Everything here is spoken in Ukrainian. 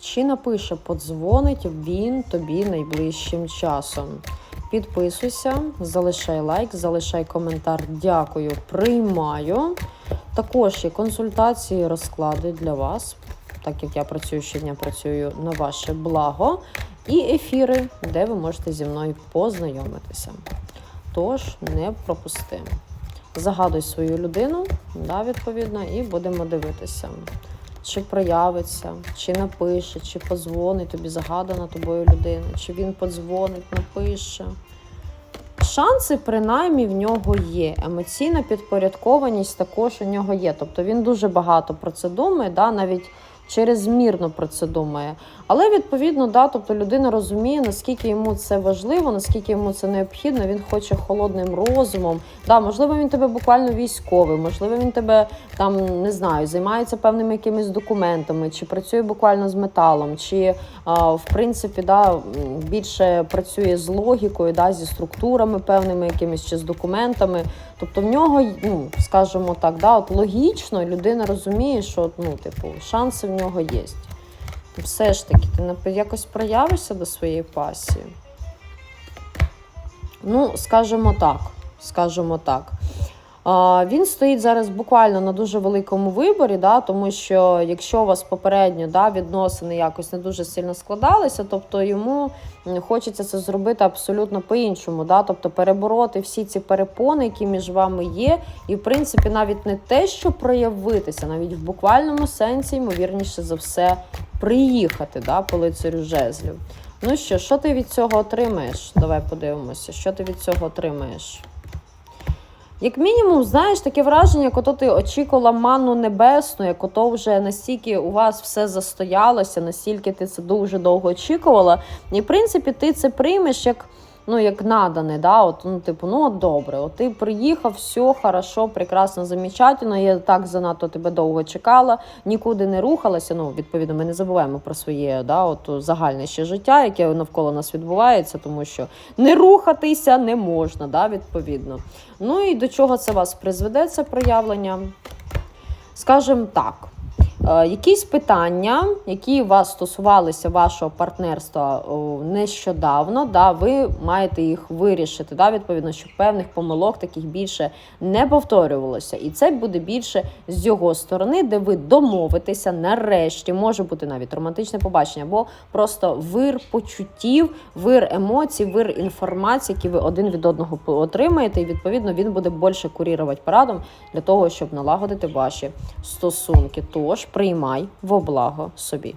Чи напише, подзвонить він тобі найближчим часом? Підписуйся, залишай лайк, залишай коментар. Дякую, приймаю. Також є консультації, розклади для вас, так як я працюю щодня, працюю на ваше благо. І ефіри, де ви можете зі мною познайомитися. Тож не пропусти. Загадуй свою людину, да, відповідно, і будемо дивитися, чи проявиться, чи напише, чи позвонить тобі загадана тобою людина, чи він подзвонить, напише. Шанси, принаймні, в нього є. Емоційна підпорядкованість також у нього є. Тобто він дуже багато про це думає, да, навіть черезмірно про це думає. Але відповідно, да, тобто людина розуміє, наскільки йому це важливо, наскільки йому це необхідно. Він хоче холодним розумом. Да, можливо, він тебе буквально військовий, можливо, він тебе там не знаю, займається певними якимись документами, чи працює буквально з металом, чи а, в принципі да, більше працює з логікою, да, зі структурами певними якимись чи з документами. Тобто в нього, ну скажімо так, да, от логічно людина розуміє, що ну, типу, шанси в нього є. Все ж таки, ти якось проявишся до своєї пасії. Ну, скажімо так. Скажімо так. Він стоїть зараз буквально на дуже великому виборі, да, тому що якщо у вас попередньо да, відносини якось не дуже сильно складалися, тобто йому хочеться це зробити абсолютно по-іншому. Да, тобто перебороти всі ці перепони, які між вами є, і в принципі навіть не те, що проявитися, навіть в буквальному сенсі, ймовірніше за все, приїхати да, по лицарю жезлів. Ну що, що ти від цього отримаєш? Давай подивимося, що ти від цього отримаєш. Як мінімум, знаєш, таке враження, як ото ти очікувала манну небесну, як ото вже настільки у вас все застоялося, настільки ти це дуже довго очікувала. І в принципі ти це приймеш як. Ну, як надане, да, от, ну, типу, ну от добре, от ти приїхав, все хорошо, прекрасно, замечательно. Я так занадто тебе довго чекала, нікуди не рухалася. Ну, відповідно, ми не забуваємо про своє да, от, загальне ще життя, яке навколо нас відбувається, тому що не рухатися не можна, да, відповідно. Ну і до чого це вас призведе, це проявлення? Скажімо так. Е, Якісь питання, які вас стосувалися вашого партнерства нещодавно, да, ви маєте їх вирішити. Да, відповідно, щоб певних помилок таких більше не повторювалося. І це буде більше з його сторони, де ви домовитеся нарешті, може бути навіть романтичне побачення, або просто вир почуттів, вир емоцій, вир інформації, які ви один від одного отримаєте, і відповідно він буде більше курірувати парадом для того, щоб налагодити ваші стосунки. Тож приймай во благо собі.